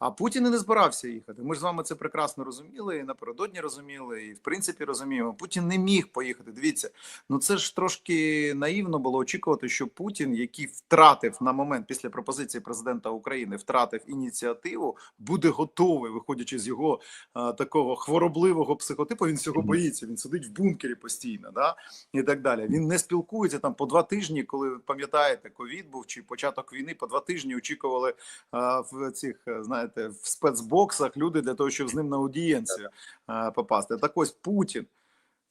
А Путін і не збирався їхати. Ми ж з вами це прекрасно розуміли, і напередодні розуміли, і в принципі розуміємо. Путін не міг поїхати. Дивіться, ну це ж трошки наївно було очікувати, що Путін, який втратив на момент після пропозиції президента України, втратив ініціативу, буде готовий, виходячи з його а, такого хворобливого психотипу. Він цього боїться. Він сидить в бункері постійно, да і так далі. Він не спілкується там по два тижні, коли пам'ятаєте, ковід був чи початок війни, по два тижні очікували а, в цих, е, знаєте, в спецбоксах люди для того, щоб з ним на аудієнцію попасти. Так ось Путін,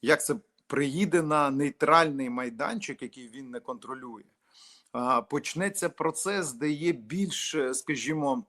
як це приїде на нейтральний майданчик, який він не контролює. Почнеться процес, де є більш, е, скажімо,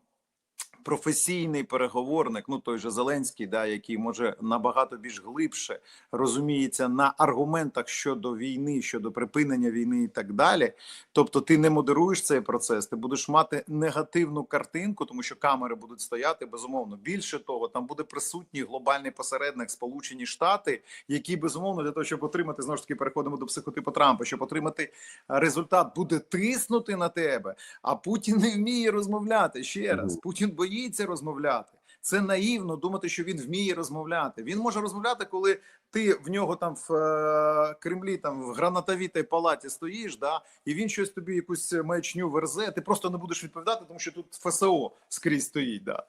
професійний переговорник, ну той же Зеленський, да, який може набагато більш глибше розуміється на аргументах щодо війни, щодо припинення війни і так далі. Тобто, ти не модеруєш цей процес, ти будеш мати негативну картинку, тому що камери будуть стояти безумовно. Більше того, там буде присутній глобальний посередник Сполучені Штати, які безумовно для того, щоб отримати знову ж таки переходимо до психотипу Трампа, щоб отримати результат, буде тиснути на тебе. А Путін не вміє розмовляти ще раз. Путін боїться розмовляти. Це наївно думати, що він вміє розмовляти. Він може розмовляти, коли ти в нього там в е, Кремлі, там в гранатовітій палаті стоїш, да, і він щось тобі якусь маячню верзе. Ти просто не будеш відповідати, тому що тут ФСО скрізь стоїть. Да.